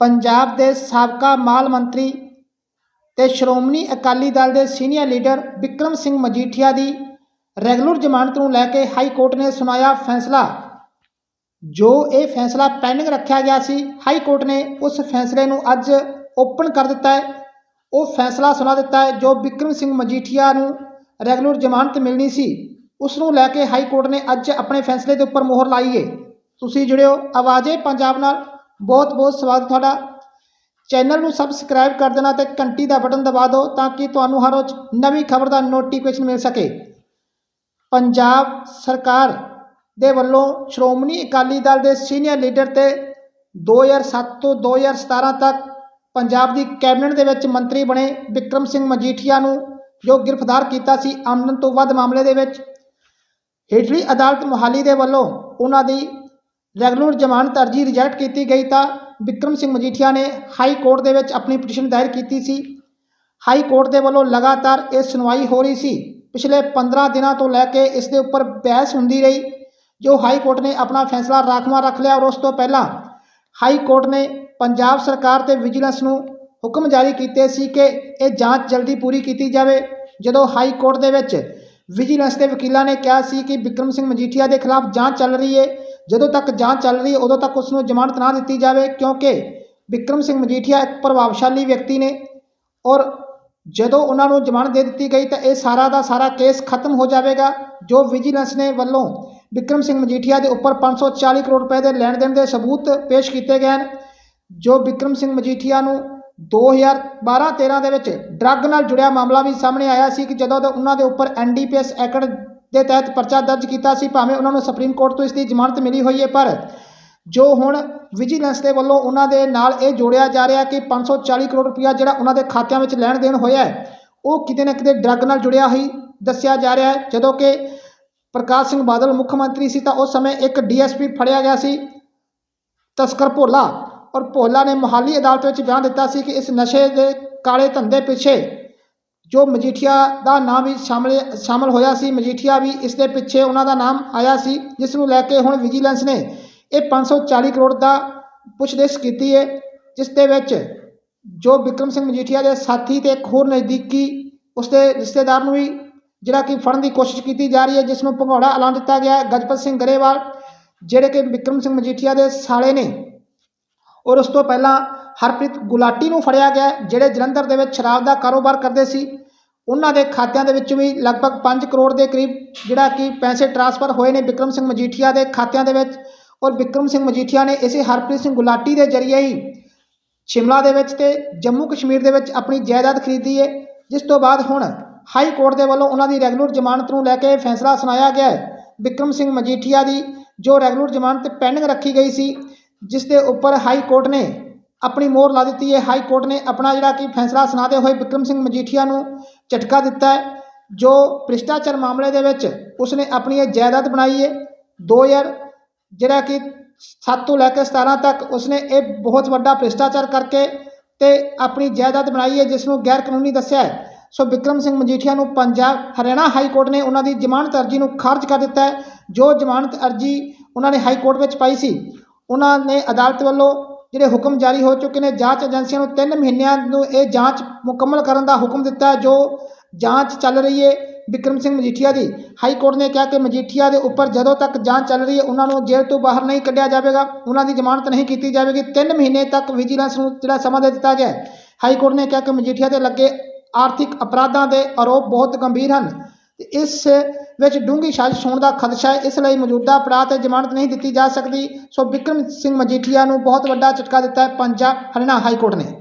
ਪੰਜਾਬ ਦੇ ਸਾਬਕਾ ਮਾਲ ਮੰਤਰੀ ਤੇ ਸ਼੍ਰੋਮਣੀ ਅਕਾਲੀ ਦਲ ਦੇ ਸੀਨੀਅਰ ਲੀਡਰ ਵਿਕਰਮ ਸਿੰਘ ਮਜੀਠੀਆ ਦੀ ਰੈਗੂਲਰ ਜ਼ਮਾਨਤ ਨੂੰ ਲੈ ਕੇ ਹਾਈ ਕੋਰਟ ਨੇ ਸੁਣਾਇਆ ਫੈਸਲਾ। ਜੋ ਇਹ ਫੈਸਲਾ ਪੈਂਡਿੰਗ ਰੱਖਿਆ ਗਿਆ ਸੀ, ਹਾਈ ਕੋਰਟ ਨੇ ਉਸ ਫੈਸਲੇ ਨੂੰ ਅੱਜ ਓਪਨ ਕਰ ਦਿੱਤਾ ਹੈ। ਉਹ ਫੈਸਲਾ ਸੁਣਾ ਦਿੱਤਾ ਹੈ ਜੋ ਵਿਕਰਮ ਸਿੰਘ ਮਜੀਠੀਆ ਨੂੰ ਰੈਗੂਲਰ ਜ਼ਮਾਨਤ ਮਿਲਣੀ ਸੀ। ਉਸ ਨੂੰ ਲੈ ਕੇ ਹਾਈ ਕੋਰਟ ਨੇ ਅੱਜ ਆਪਣੇ ਫੈਸਲੇ ਦੇ ਉੱਪਰ ਮੋਹਰ ਲਾਈ ਹੈ ਤੁਸੀਂ ਜੁੜਿਓ ਆਵਾਜ਼ੇ ਪੰਜਾਬ ਨਾਲ। ਬਹੁਤ ਬਹੁਤ ਸਵਾਗਤ ਤੁਹਾਡਾ। ਚੈਨਲ ਨੂੰ ਸਬਸਕ੍ਰਾਈਬ ਕਰ ਦੇਣਾ ਤੇ ਘੰਟੀ ਦਾ ਬਟਨ ਦਬਾ ਦਿਓ ਤਾਂ ਕਿ ਤੁਹਾਨੂੰ ਹਰ ਰੋਜ਼ ਨਵੀਂ ਖਬਰ ਦਾ ਨੋਟੀਫਿਕੇਸ਼ਨ ਮਿਲ ਸਕੇ। ਪੰਜਾਬ ਸਰਕਾਰ ਦੇ ਵੱਲੋਂ ਸ਼੍ਰੋਮਣੀ ਅਕਾਲੀ ਦਲ ਦੇ ਸੀਨੀਅਰ ਲੀਡਰ ਤੇ 2007 ਤੋਂ 2017 ਤੱਕ ਪੰਜਾਬ ਦੀ ਕੈਬਨਿਟ ਦੇ ਵਿੱਚ ਮੰਤਰੀ ਬਣੇ ਵਿਕਰਮ ਸਿੰਘ ਮਜੀਠੀਆ ਨੂੰ ਜੋ ਗ੍ਰਿਫਤਾਰ ਕੀਤਾ ਸੀ ਆਮਦਨ ਤੋਂ ਵੱਧ ਮਾਮਲੇ ਦੇ ਵਿੱਚ। ਹੇਠਲੀ ਅਦਾਲਤ ਮੁਹਾਲੀ ਦੇ ਵੱਲੋਂ ਉਹਨਾਂ ਦੀ ਰੈਗੂਲਰ ਜ਼ਮਾਨਤ ਅਰਜੀ ਰਿਜੈਕਟ ਕੀਤੀ ਗਈ ਤਾਂ ਵਿਕਰਮ ਸਿੰਘ ਮਜੀਠੀਆ ਨੇ ਹਾਈ ਕੋਰਟ ਦੇ ਵਿੱਚ ਆਪਣੀ ਪਟੀਸ਼ਨ ਦਾਇਰ ਕੀਤੀ ਸੀ। ਹਾਈ ਕੋਰਟ ਦੇ ਵੱਲੋਂ ਲਗਾਤਾਰ ਇਹ ਸੁਣਵਾਈ ਹੋ ਰਹੀ ਸੀ। ਪਿਛਲੇ 15 ਦਿਨਾਂ ਤੋਂ ਲੈ ਕੇ ਇਸ ਦੇ ਉੱਪਰ ਬਹਿਸ ਹੁੰਦੀ ਰਹੀ, ਜੋ ਹਾਈ ਕੋਰਟ ਨੇ ਆਪਣਾ ਫੈਸਲਾ ਰਾਖਵਾਂ ਰੱਖ ਲਿਆ ਔਰ ਉਸ ਤੋਂ ਪਹਿਲਾਂ ਹਾਈ ਕੋਰਟ ਨੇ ਪੰਜਾਬ ਸਰਕਾਰ ਤੇ ਵਿਜੀਲੈਂਸ ਨੂੰ ਹੁਕਮ ਜਾਰੀ ਕੀਤੇ ਸੀ ਕਿ ਇਹ ਜਾਂਚ ਜਲਦੀ ਪੂਰੀ ਕੀਤੀ ਜਾਵੇ। ਜਦੋਂ ਹਾਈ ਕੋਰਟ ਦੇ ਵਿੱਚ ਵਿਜੀਲੈਂਸ ਦੇ ਵਕੀਲਾਂ ਨੇ ਕਿਹਾ ਸੀ ਕਿ ਵਿਕਰਮ ਸਿੰਘ ਮਜੀਠੀਆ ਦੇ ਖਿਲਾਫ ਜਾਂਚ ਚੱਲ ਰਹੀ ਹੈ ਜਦੋਂ ਤੱਕ ਜਾਂਚ ਚੱਲ ਰਹੀ ਹੈ, ਉਦੋਂ ਤੱਕ ਉਸ ਨੂੰ ਜ਼ਮਾਨਤ ਨਾ ਦਿੱਤੀ ਜਾਵੇ, ਕਿਉਂਕਿ ਵਿਕਰਮ ਸਿੰਘ ਮਜੀਠੀਆ ਇੱਕ ਪ੍ਰਭਾਵਸ਼ਾਲੀ ਵਿਅਕਤੀ ਨੇ ਔਰ ਜਦੋਂ ਉਹਨਾਂ ਨੂੰ ਜ਼ਮਾਨਤ ਦੇ ਦਿੱਤੀ ਗਈ ਤਾਂ ਇਹ ਸਾਰਾ ਦਾ ਸਾਰਾ ਕੇਸ ਖਤਮ ਹੋ ਜਾਵੇਗਾ, ਜੋ ਵਿਜੀਲੈਂਸ ਨੇ ਵੱਲੋਂ ਵਿਕਰਮ ਸਿੰਘ ਮਜੀਠੀਆ ਦੇ ਉੱਪਰ 540 ਕਰੋੜ ਰੁਪਏ ਦੇ ਲੈਣ ਦੇਣ ਦੇ ਸਬੂਤ ਪੇਸ਼ ਕੀਤੇ ਗਏ ਹਨ, ਜੋ ਵਿਕਰਮ ਸਿੰਘ ਮਜੀਠੀਆ ਨੂੰ 2012-13 ਦੇ ਵਿੱਚ ਡਰੱਗ ਨਾਲ ਜੁੜਿਆ ਮਾਮਲਾ ਵੀ ਸਾਹਮਣੇ ਆਇਆ ਸੀ ਕਿ ਜਦੋਂ ਦੇ ਉਹਨਾਂ ਦੇ ਉੱਪਰ ਐਨਡੀਪੀਐਸ ਐਕਟ ਦੇ ਤਹਿਤ ਪਰਚਾ ਦਰਜ ਕੀਤਾ ਸੀ, ਭਾਵੇਂ ਉਹਨਾਂ ਨੂੰ ਸੁਪਰੀਮ ਕੋਰਟ ਤੋਂ ਇਸ ਦੀ ਜ਼ਮਾਨਤ ਮਿਲੀ ਹੋਈ ਹੈ, ਪਰ ਜੋ ਹੁਣ ਵਿਜੀਲੈਂਸ ਦੇ ਵੱਲੋਂ ਉਹਨਾਂ ਦੇ ਨਾਲ ਇਹ ਜੋੜਿਆ ਜਾ ਰਿਹਾ ਕਿ 540 ਕਰੋੜ ਰੁਪਇਆ ਜਿਹੜਾ ਉਹਨਾਂ ਦੇ ਖਾਤਿਆਂ ਵਿੱਚ ਲੈਣ ਦੇਣ ਹੋਇਆ ਹੈ, ਉਹ ਕਿਤੇ ਨਾ ਕਿਤੇ ਡਰੱਗ ਨਾਲ ਜੁੜਿਆ ਹੀ ਦੱਸਿਆ ਜਾ ਰਿਹਾ ਹੈ। ਜਦੋਂ ਕਿ ਪ੍ਰਕਾਸ਼ ਸਿੰਘ ਬਾਦਲ ਮੁੱਖ ਮੰਤਰੀ ਸੀ, ਤਾਂ ਉਸ ਸਮੇਂ ਇੱਕ ਡੀਐਸਪੀ ਫੜਿਆ ਗਿਆ ਸੀ, ਤਸਕਰ ਭੋਲਾ, ਔਰ ਭੋਲਾ ਨੇ ਮੋਹਾਲੀ ਅਦਾਲਤ ਵਿੱਚ ਬਿਆਨ ਦਿੱਤਾ ਸੀ ਕਿ ਇਸ ਨਸ਼ੇ ਦੇ ਕਾਲੇ ਧੰਦੇ ਪਿੱਛੇ ਜੋ ਮਜੀਠੀਆ ਦਾ ਨਾਮ ਵੀ ਸ਼ਾਮਲ ਸ਼ਾਮਲ ਹੋਇਆ ਸੀ, ਮਜੀਠੀਆ ਵੀ ਇਸ ਦੇ ਪਿੱਛੇ ਉਹਨਾਂ ਦਾ ਨਾਮ ਆਇਆ ਸੀ, ਜਿਸ ਨੂੰ ਲੈ ਕੇ ਹੁਣ ਵਿਜੀਲੈਂਸ ਨੇ ਇਹ 540 ਕਰੋੜ ਦਾ ਪੁੱਛਗਿੱਛ ਕੀਤੀ ਹੈ ਜਿਸ ਦੇ ਵਿੱਚ ਜੋ ਵਿਕਰਮ ਸਿੰਘ ਮਜੀਠੀਆ ਦੇ ਸਾਥੀ ਤੇ ਇੱਕ ਹੋਰ ਨਜ਼ਦੀਕੀ ਉਸਦੇ ਰਿਸ਼ਤੇਦਾਰ ਨੂੰ ਵੀ ਜਿਹੜਾ ਕਿ ਫੜਨ ਦੀ ਕੋਸ਼ਿਸ਼ ਕੀਤੀ ਜਾ ਰਹੀ ਹੈ, ਜਿਸ ਨੂੰ ਭੰਗੌੜਾ ਐਲਾਨ ਦਿੱਤਾ ਗਿਆ ਹੈ, ਗਜਪਤ ਸਿੰਘ ਗਰੇਵਾਲ, ਜਿਹੜੇ ਕਿ ਵਿਕਰਮ ਸਿੰਘ ਮਜੀਠੀਆ ਦੇ ਸਾਲੇ ਨੇ। ਔਰ ਉਸ ਤੋਂ ਪਹਿਲਾਂ ਹਰਪ੍ਰੀਤ ਗੁਲਾਟੀ ਨੂੰ ਫੜਿਆ ਗਿਆ, ਜਿਹੜੇ ਜਲੰਧਰ ਦੇ ਵਿੱਚ ਸ਼ਰਾਬ ਦਾ ਕਾਰੋਬਾਰ ਕਰਦੇ ਸੀ। ਉਹਨਾਂ ਦੇ ਖਾਤਿਆਂ ਦੇ ਵਿੱਚ ਵੀ ਲਗਭਗ 5 ਕਰੋੜ ਦੇ ਕਰੀਬ ਜਿਹੜਾ ਕਿ ਪੈਸੇ ਟ੍ਰਾਂਸਫਰ ਹੋਏ ਨੇ ਵਿਕਰਮ ਸਿੰਘ ਮਜੀਠੀਆ ਦੇ ਖਾਤਿਆਂ ਦੇ ਵਿੱਚ। ਔਰ ਵਿਕਰਮ ਸਿੰਘ ਮਜੀਠੀਆ ਨੇ ਇਸੇ ਹਰਪ੍ਰੀਤ ਸਿੰਘ ਗੁਲਾਟੀ ਦੇ ਜ਼ਰੀਏ ਹੀ ਸ਼ਿਮਲਾ ਦੇ ਵਿੱਚ ਤੇ ਜੰਮੂ ਕਸ਼ਮੀਰ ਦੇ ਵਿੱਚ ਆਪਣੀ ਜਾਇਦਾਦ ਖਰੀਦੀ ਹੈ ਜਿਸ ਤੋਂ ਬਾਅਦ ਹੁਣ ਹਾਈ ਕੋਰਟ ਦੇ ਵੱਲੋਂ ਉਹਨਾਂ ਦੀ ਰੈਗੂਲਰ ਜ਼ਮਾਨਤ ਨੂੰ ਲੈ ਕੇ ਫੈਸਲਾ ਸੁਣਾਇਆ ਗਿਆ ਹੈ। ਵਿਕਰਮ ਸਿੰਘ ਮਜੀਠੀਆ ਦੀ ਜੋ ਰੈਗੂਲਰ ਜ਼ਮਾਨਤ ਪੈਂਡਿੰਗ ਰੱਖੀ ਗਈ ਸੀ, ਜਿਸ ਦੇ ਉੱਪਰ ਹਾਈ ਕੋਰਟ ਨੇ ਆਪਣੀ ਮੋਹਰ ਲਾ ਦਿੱਤੀ ਹੈ। ਹਾਈ ਕੋਰਟ ਨੇ ਆਪਣਾ ਜਿਹੜਾ ਕਿ ਫੈਸਲਾ ਸੁਣਾਦੇ ਹੋਏ ਵਿਕਰਮ ਸਿੰਘ ਮਜੀਠੀਆ ਨੂੰ ਝਟਕਾ ਦਿੱਤਾ ਹੈ, ਜੋ ਭ੍ਰਿਸ਼ਟਾਚਾਰ ਮਾਮਲੇ ਦੇ ਵਿੱਚ ਉਸਨੇ ਆਪਣੀ ਇਹ ਜਾਇਦਾਦ ਬਣਾਈ ਹੈ। 2000 ਜਿਹੜਾ ਕਿ 7 ਤੋਂ ਲੈ ਕੇ 17 ਤੱਕ ਉਸਨੇ ਇਹ ਬਹੁਤ ਵੱਡਾ ਭ੍ਰਿਸ਼ਟਾਚਾਰ ਕਰਕੇ ਤੇ ਆਪਣੀ ਜਾਇਦਾਦ ਬਣਾਈ ਹੈ ਜਿਸ ਨੂੰ ਗੈਰ ਕਾਨੂੰਨੀ ਦੱਸਿਆ ਹੈ। ਸੋ ਵਿਕਰਮ ਸਿੰਘ ਮਜੀਠੀਆ ਨੂੰ ਪੰਜਾਬ, ਹਰਿਆਣਾ ਹਾਈ ਕੋਰਟ ਨੇ ਉਹਨਾਂ ਦੀ ਜ਼ਮਾਨਤ ਅਰਜੀ ਨੂੰ ਖਾਰਜ ਕਰ ਦਿੱਤਾ ਹੈ, ਜੋ ਜ਼ਮਾਨਤ ਅਰਜੀ ਉਹਨਾਂ ਨੇ ਹਾਈ ਕੋਰਟ ਵਿੱਚ ਪਾਈ ਸੀ। ਉਹਨਾਂ ਨੇ ਅਦਾਲਤ ਵੱਲੋਂ ਜਿਹੜੇ ਹੁਕਮ ਜਾਰੀ ਹੋ ਚੁੱਕੇ ਨੇ, ਜਾਂਚ ਏਜੰਸੀਆਂ ਨੂੰ 3 ਮਹੀਨਿਆਂ ਨੂੰ ਇਹ ਜਾਂਚ ਮੁਕੰਮਲ ਕਰਨ ਦਾ ਹੁਕਮ ਦਿੱਤਾ ਜੋ ਜਾਂਚ ਚੱਲ ਰਹੀ ਹੈ ਵਿਕਰਮ ਸਿੰਘ ਮਜੀਠੀਆ ਦੀ। ਹਾਈ ਕੋਰਟ ਨੇ ਕਿਹਾ ਕਿ ਮਜੀਠੀਆ ਦੇ ਉੱਪਰ ਜਦੋਂ ਤੱਕ ਜਾਂਚ ਚੱਲ ਰਹੀ ਹੈ, ਉਹਨਾਂ ਨੂੰ ਜੇਲ੍ਹ ਤੋਂ ਬਾਹਰ ਨਹੀਂ ਕੱਢਿਆ ਜਾਵੇਗਾ, ਉਹਨਾਂ ਦੀ ਜ਼ਮਾਨਤ ਨਹੀਂ ਕੀਤੀ ਜਾਵੇਗੀ। 3 ਮਹੀਨੇ ਤੱਕ ਵਿਜੀਲੈਂਸ ਨੂੰ ਜਿਹੜਾ ਸਮਾਂ ਦੇ ਦਿੱਤਾ ਗਿਆ ਹਾਈ ਕੋਰਟ ਨੇ ਕਿਹਾ ਕਿ ਮਜੀਠੀਆ ਦੇ ਲੱਗੇ ਆਰਥਿਕ ਅਪਰਾਧਾਂ ਦੇ ਆਰੋਪ ਬਹੁਤ ਗੰਭੀਰ ਹਨ। ਇਸ ਵਿੱਚ ਡੂੰਘੀ ਸਾਜ਼ਿਸ਼ ਹੋਣ ਦਾ ਖਦਸ਼ਾ ਹੈ ਇਸ ਲਈ ਮੌਜੂਦਾ ਅਪਰਾਧ ਤੇ ਜ਼ਮਾਨਤ ਨਹੀਂ ਦਿੱਤੀ ਜਾ ਸਕਦੀ। ਸੋ ਬਿਕਰਮ ਸਿੰਘ ਮਜੀਠੀਆ ਨੂੰ ਬਹੁਤ ਵੱਡਾ ਝਟਕਾ ਦਿੱਤਾ ਹੈ। ਪੰਜਾਬ ਹਰਿਆਣਾ ਹਾਈ ਕੋਰਟ ਨੇ।